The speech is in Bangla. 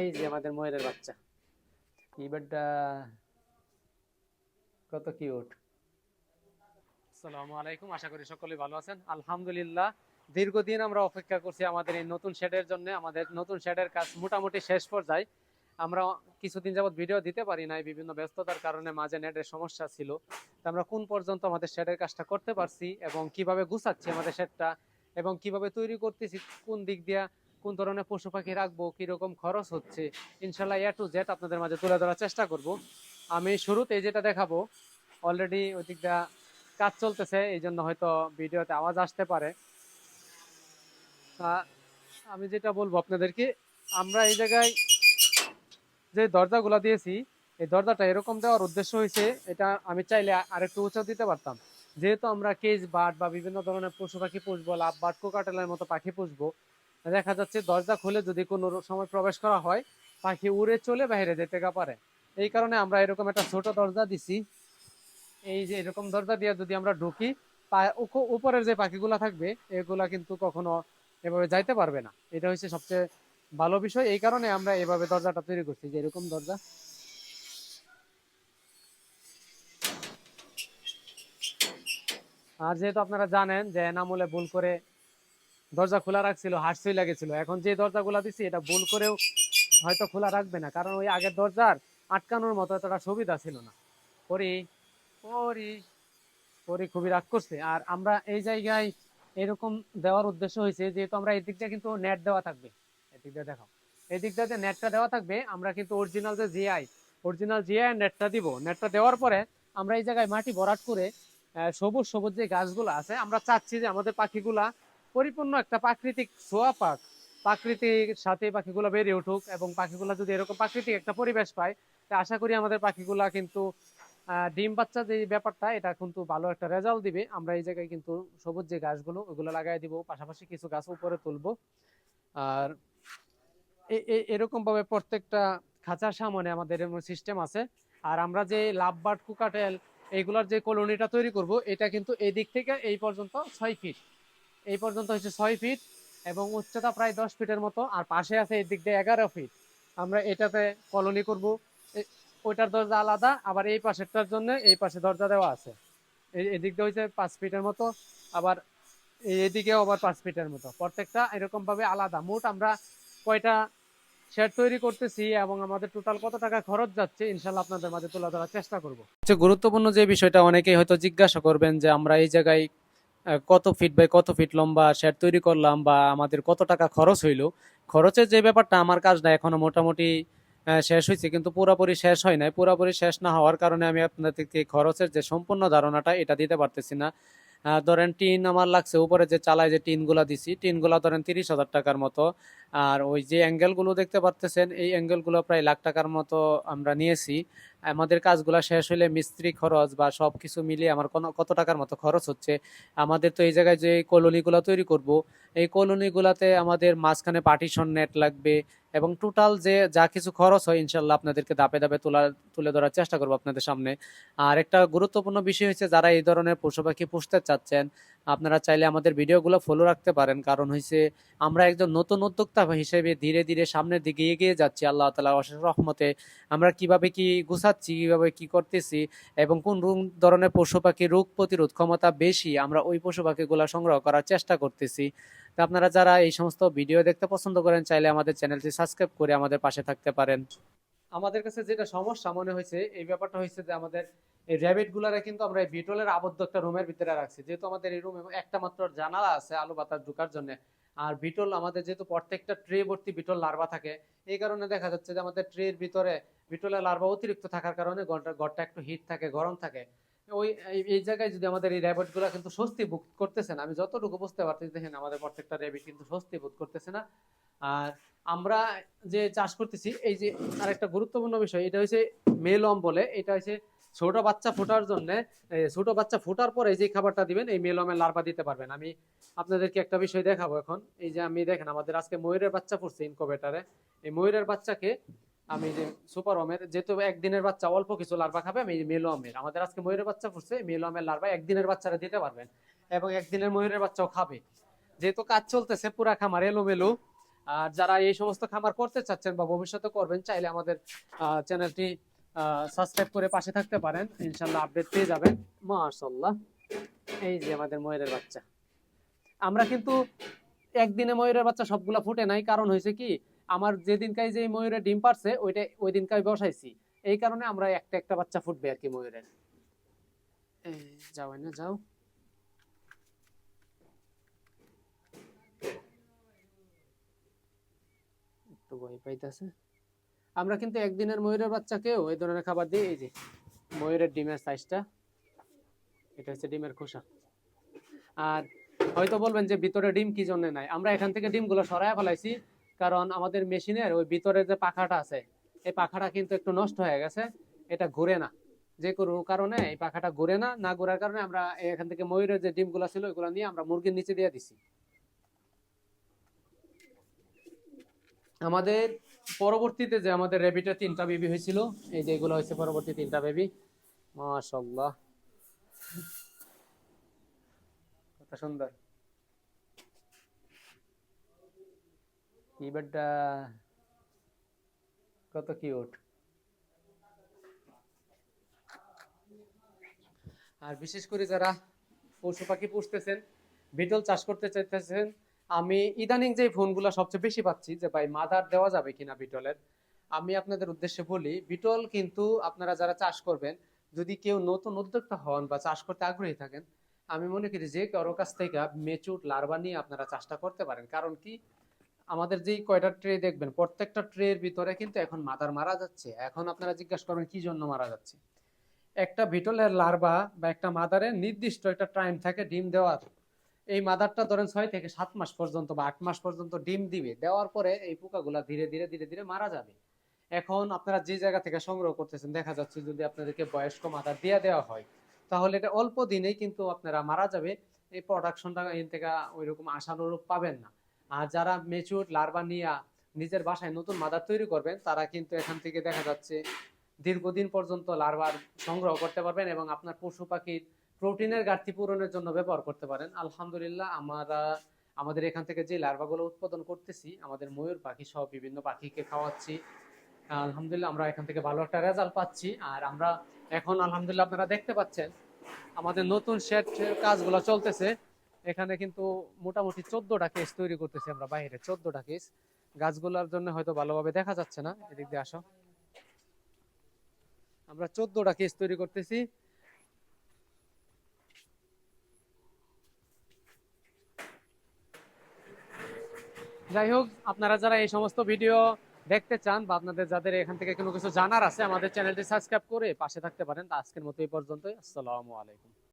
এই যে আমাদের ময়ূরের বাচ্চা। এই বারটা কত কিউট। আসসালামু আলাইকুম আশা করি সকলে ভালো আছেন। আলহামদুলিল্লাহ দীর্ঘদিন আমরা অপেক্ষা করছি আমাদের এই নতুন শেডের জন্য। আমাদের নতুন শেডের কাজ মোটামুটি শেষ পর্যায়ে। আমরা কিছুদিন যাবত ভিডিও দিতে পারি নাই বিভিন্ন ব্যস্ততার কারণে মাঝে নেটের সমস্যা ছিল। তো আমরা কোন পর্যন্ত আমাদের শেডের কাজটা করতে পারছি এবং কীভাবে গুছাচ্ছি আমাদের শেডটা এবং কীভাবে তৈরি করতেছি কোন দিক দিয়া কোন ধরনের পশু পাখি রাখব, কীরকম খরচ হচ্ছে ইনশাল্লাহ এ টু জেড আপনাদের মাঝে তুলে ধরার চেষ্টা করব। আমি শুরুতে যেটা দেখাবো অলরেডি ওই দিকটা কাজ চলতেছে এই জন্য হয়তো ভিডিওতে আওয়াজ আসতে পারে। আমি যেটা বলব আপনাদেরকে, আমরা এই জায়গায় যে দরজাগুলো দিয়েছি, এই দরজাটা এরকম দেওয়ার উদ্দেশ্য হয়েছে, এটা আমি চাইলে আরেকটু উঁচু দিতে পারতাম। যেহেতু আমরা কেজ বাট বা বিভিন্ন ধরনের পশু পাখি পুষবো লাভ বাট কোকাটেলের মতো পাখি পুষবো দেখা যাচ্ছে দরজা খুলে যদি কোনো সময় প্রবেশ করা হয়, পাখি উড়ে চলে বাইরে যেতে পারে। এই কারণে আমরা এরকম একটা ছোট দরজা দিছি। এই যে এরকম দরজা দিয়ে যদি আমরা ঢুকি উপরের যে পাখিগুলা থাকবে, এগুলা কিন্তু কখনো এভাবে যাইতে পারবে না। এটা হচ্ছে সবচেয়ে ভালো বিষয়। এই কারণে আমরা এভাবে দরজাটা তৈরি করছি, যে এরকম দরজা। আর যেহেতু আপনারা জানেন যে এনামুলে ভুল করে দরজা খোলা রাখছিল হাসছই লাগেছিল। এখন যে দরজাগুলা দিছি, এটা ভুল করেও হয়তো খোলা রাখবে না। কারণ ওই আগের দরজার আটকানোর মতো এতটা সুবিধা ছিল না। পরি পরি পরি খুবই রাগ করছে। আর আমরা এই জায়গায় এরকম দেওয়ার উদ্দেশ্য হয়েছে, যেহেতু আমরা এই দিকটা কিন্তু নেট দেওয়া থাকবে। এদিক দিয়ে দেখাও। এই দিকটা যে নেটটা দেওয়া থাকবে, আমরা কিন্তু অরিজিনাল যে জিআই অরিজিনাল জিআই নেটটা দিব। নেটটা দেওয়ার পরে আমরা এই জায়গায় মাটি ভরাট করে সবুজ সবুজ যে গাছগুলো আছে, আমরা চাচ্ছি যে আমাদের পাখিগুলা পরিপূর্ণ একটা প্রাকৃতিক ছোঁয়া পাক। প্রাকৃতিক সাথে পাখিগুলো বেড়ে উঠুক এবং পাখিগুলো যদি এরকম প্রাকৃতিক একটা পরিবেশ পায়, তা আশা করি আমাদের পাখিগুলা কিন্তু ডিম বাচ্চা যে ব্যাপারটা, এটা কিন্তু ভালো একটা রেজাল্ট দিবে। আমরা এই জায়গায় কিন্তু সবুজ যে গাছগুলো, ওগুলো লাগাই দিব। পাশাপাশি কিছু গাছ উপরে তুলবো। আর এ- এ- এরকম ভাবে প্রত্যেকটা খাঁচার সামনে আমাদের সিস্টেম আছে। আর আমরা যে লাভবার্ড, কুকাটেল, এইগুলার যে কলোনিটা তৈরি করব, এটা কিন্তু এই দিক থেকে এই পর্যন্ত ছয় ফিট এই পর্যন্ত হচ্ছে ছয় ফিট এবং উচ্চতা প্রায় দশ ফিটের মতো, আর পাশে আছে এই দিক দিয়ে এগারো ফিট আমরা এটাতে কলোনি করব। ওইটার দরজা আলাদা, আবার এই পাশেরটার জন্য এই পাশে দরজা দেওয়া আছে। এদিক দিয়ে হচ্ছে পাঁচ ফিটের মতো, আবার এদিকেও আবার পাঁচ ফিটের মতো। প্রত্যেকটা এরকমভাবে আলাদা। মোট আমরা কয়টা শেড তৈরি করতেছি এবং আমাদের টোটাল কত টাকা খরচ যাচ্ছে ইনশাল্লাহ আপনাদের মাঝে তুলে ধরার চেষ্টা করব। গুরুত্বপূর্ণ যে বিষয়টা, অনেকেই হয়তো জিজ্ঞাসা করবেন যে আমরা এই জায়গায় কত ফিট বাই কত ফিট লম্বা শেড তৈরি করলাম বা আমাদের কত টাকা খরচ হইল। খরচের যে ব্যাপারটা আমার কাজ কাজটা এখনও মোটামুটি শেষ হয়েছে কিন্তু পুরোপুরি শেষ হয় নাই। পুরোপুরি শেষ না হওয়ার কারণে আমি আপনাদেরকে খরচের যে সম্পূর্ণ ধারণাটা, এটা দিতে পারতেছি না। ধরেন টিন আমার লাগছে, উপরে যে চালায় যে টিনগুলা দিছি, টিনগুলা ধরেন তিরিশ হাজার টাকার মতো। আর ওই যে অ্যাঙ্গেলগুলো দেখতে পারতেছেন, এই অ্যাঙ্গেলগুলো প্রায় লাখ টাকার মতো আমরা নিয়েছি। আমাদের কাজগুলো শেষ হলে মিস্ত্রি খরচ বা সব কিছু মিলিয়ে আমার কোনো, কত টাকার মতো খরচ হচ্ছে? আমাদের তো এই জায়গায় যে কলোনিগুলো তৈরি করব, এই কলোনিগুলোতে আমাদের মাঝখানে পার্টিশন নেট লাগবে এবং টোটাল যে যা কিছু খরচ হয় ইনশাল্লাহ আপনাদেরকে দাপে দাপে তোলা, তুলে ধরার চেষ্টা করব আপনাদের সামনে। আর একটা গুরুত্বপূর্ণ বিষয় হচ্ছে, যারা এই ধরনের পশু পাখি পুষতে চাচ্ছেন আপনারা চাইলে আমাদের ভিডিওগুলো ফলো রাখতে পারেন। কারণ হয়েছে আমরা একজন নতুন উদ্যোক্তা হিসেবে ধীরে ধীরে সামনের দিকে এগিয়ে যাচ্ছি আল্লাহ তালা অশেষ রহমতে। আমরা কীভাবে কি গুছাচ্ছি, কীভাবে কি করতেছি এবং কোন ধরনের পশু পাখি রোগ প্রতিরোধ ক্ষমতা বেশি, আমরা ওই পশু পাখিগুলো সংগ্রহ করার চেষ্টা করতেছি। তো আপনারা যারা এই সমস্ত ভিডিও দেখতে পছন্দ করেন, চাইলে আমাদের চ্যানেলটি সাবস্ক্রাইব করে আমাদের পাশে থাকতে পারেন। আমাদের কাছে যেটা সমস্যা মনে হয়েছে, এই ব্যাপারটা হয়েছে যে আমাদের এই র্যাবিট গুলারে কিন্তু আমরা বিটলের আবদ্ধ একটা রুমের ভিতরে রাখছি। যেহেতু আমাদের এই রুমে একটা মাত্র জানালা আছে আলো বাতাস ঢুকার জন্য, আর বিটল আমাদের যেহেতু প্রত্যেকটা ট্রে ভর্তি বিটল লার্ভা থাকে, এই কারণে দেখা যাচ্ছে যে আমাদের ট্রের ভিতরে বিটলের লার্ভা অতিরিক্ত থাকার কারণে ঘরটা ঘরটা একটু হিট থাকে, গরম থাকে। ওই, এই- জায়গায় যদি আমাদের এই র্যাবিটগুলা কিন্তু স্বস্তি বোধ করতেছে না, আমি যতটুকু বুঝতে পারতেছি, দেখেন আমাদের প্রত্যেকটা র্যাবিট কিন্তু স্বস্তি বোধ করতেছে না। আর আমরা যে চাষ করতেছি, এই যে আরেকটা গুরুত্বপূর্ণ বিষয়, এটা হচ্ছে মেলম বলে। এটা হচ্ছে ছোট বাচ্চা ফোটার জন্য ছোট বাচ্চা ফোটার পরে যে খাবারটা দিবেন, এই মেলমের লার্ভা দিতে পারবেন। আমি আপনাদেরকে একটা বিষয় দেখাবো এখন। এই যে আমি দেখেন, আমাদের আজকে ময়ূরের বাচ্চা পড়ছে ইনকোভেটারে এই ময়ূরের বাচ্চাকে আমি যে সুপার ওমের যেহেতু একদিনের বাচ্চা অল্প কিছু লার্ভা খাবে, আমি মেলো আমের আমাদের আজকে ময়ূরের বাচ্চা পড়ছে মেলো আমের লার্ভা একদিনের বাচ্চারা দিতে পারবেন এবং একদিনের ময়ূরের বাচ্চাও খাবে। যেহেতু কাজ চলতেছে পুরা খামার এলোমেলো আর যারা এই সমস্ত খামার করতে চাচ্ছেন বা ভবিষ্যতে করবেন, চাইলে আমাদের চ্যানেলটি সাবস্ক্রাইব করে পাশে থাকতে পারেন। ইনশাল্লাহ আপডেট পেয়ে যাবেন। মাশাল্লাহ এই যে আমাদের ময়ূরের বাচ্চা। আমরা কিন্তু একদিনে ময়ূরের বাচ্চা সবগুলা ফুটে নাই। কারণ হয়েছে কি, আমার যেদিনকাই যে ময়ূরের ডিম পারছে ওইটা ওই দিনকাই বসাইছি। এই কারণে আমরা একটা একটা বাচ্চা ফুটবে আর কি ময়ূরের। যাও না যাও। একটু ভয় পাইতেছে। আমরা কিন্তু একদিনের ময়ূরের বাচ্চাকেও এই ধরনের খাবার দিই, এই যে ময়ূরের ডিমের সাইজটা এটা হচ্ছে ডিমের খোসা। আর হয়তো বলবেন যে ভিতরে ডিম কি জন্য নাই? আমরা এখান থেকে ডিমগুলো সরায় ফেলাইছি, কারণ আমাদের মেশিনের ওই ভিতরে যে পাখাটা আছে, এই পাখাটা কিন্তু একটু নষ্ট হয়ে গেছে, এটা ঘুরে না। যে কোনো কারণে এই পাখাটা ঘুরে না না ঘোরার কারণে আমরা এখান থেকে ময়ূরের যে ডিমগুলো ছিল, ওইগুলো নিয়ে আমরা মুরগির নিচে দিয়ে দিছি। আমাদের পরবর্তীতে যে আমাদের রেবিটের তিনটা বেবি হয়েছিল, এই যে এগুলো হয়েছে পরবর্তী তিনটা বেবি মাশাল্লাহ কত সুন্দর। কত কিউট আর বিশেষ করে যারা পশু পাখি পুষতেছেন, বিটল চাষ করতে চাইতেছেন আমি ইদানিং যে ফোনগুলো সবচেয়ে বেশি পাচ্ছি যে, ভাই, মাদার দেওয়া যাবে কিনা বিটলের? আমি আপনাদের উদ্দেশ্যে বলি, বিটল কিন্তু আপনারা যারা চাষ করবেন, যদি কেউ নতুন উদ্যোক্তা হন বা চাষ করতে আগ্রহী থাকেন, আমি মনে করি যে কারও কাছ থেকে মেচুর লার্ভা নিয়ে আপনারা চাষটা করতে পারেন। কারণ কি? আমাদের যেই কয়টা ট্রে দেখবেন, প্রত্যেকটা ট্রের ভিতরে কিন্তু এখন মাদার মারা যাচ্ছে। এখন আপনারা জিজ্ঞাসা করবেন, কি জন্য মারা যাচ্ছে? একটা বিটলের লার্ভা বা একটা মাদারের নির্দিষ্ট একটা টাইম থাকে ডিম দেওয়ার। এই মাদারটা ধরেন ছয় থেকে সাত মাস পর্যন্ত বা আট মাস পর্যন্ত ডিম দিবে, দেওয়ার পরে এই পোকাগুলা ধীরে ধীরে ধীরে ধীরে মারা যাবে। এখন আপনারা যে জায়গা থেকে সংগ্রহ করতেছেন, দেখা যাচ্ছে যদি আপনাদেরকে বয়স্ক মাদার দিয়ে দেওয়া হয়, তাহলে এটা অল্প দিনেই কিন্তু আপনারা মারা যাবে। এই প্রোডাকশনটা এখান থেকে ওই ওইরকম আশানুরূপ পাবেন না। আর যারা মেচুর লার্ভা নিয়ে নিজের বাসায় নতুন মাদার তৈরি করবেন, তারা কিন্তু এখান থেকে দেখা যাচ্ছে দীর্ঘদিন পর্যন্ত লার্ভার সংগ্রহ করতে পারবেন এবং আপনার পশু পাখির প্রোটিনের ঘাটতি পূরণের জন্য ব্যবহার করতে পারেন। আলহামদুলিল্লাহ, আমরা, আমাদের এখান থেকে যে লার্ভাগুলো উৎপাদন করতেছি, আমাদের ময়ূর পাখি সহ বিভিন্ন পাখিকে খাওয়াচ্ছি। আলহামদুলিল্লাহ, আমরা এখান থেকে ভালো একটা রেজাল্ট পাচ্ছি। আর আমরা এখন, আলহামদুলিল্লাহ, আপনারা দেখতে পাচ্ছেন, আমাদের নতুন সেট কাজগুলো চলতেছে। এখানে কিন্তু মোটামুটি চোদ্দটা কেস তৈরি করতেছি আমরা বাইরে, চোদ্দটা কেস গাছগুলোর জন্য হয়তো ভালোভাবে দেখা যাচ্ছে না। এদিক দিয়ে আসো। আমরা চোদ্দটা কেস তৈরি করতেছি। যাই হোক, আপনারা যারা এই সমস্ত ভিডিও দেখতে চান বা আপনাদের যাদের এখান থেকে কোনো কিছু জানার আছে, আমাদের চ্যানেলটি সাবস্ক্রাইব করে পাশে থাকতে পারেন। আজকের মতো এই পর্যন্তই। আসসালামু আলাইকুম।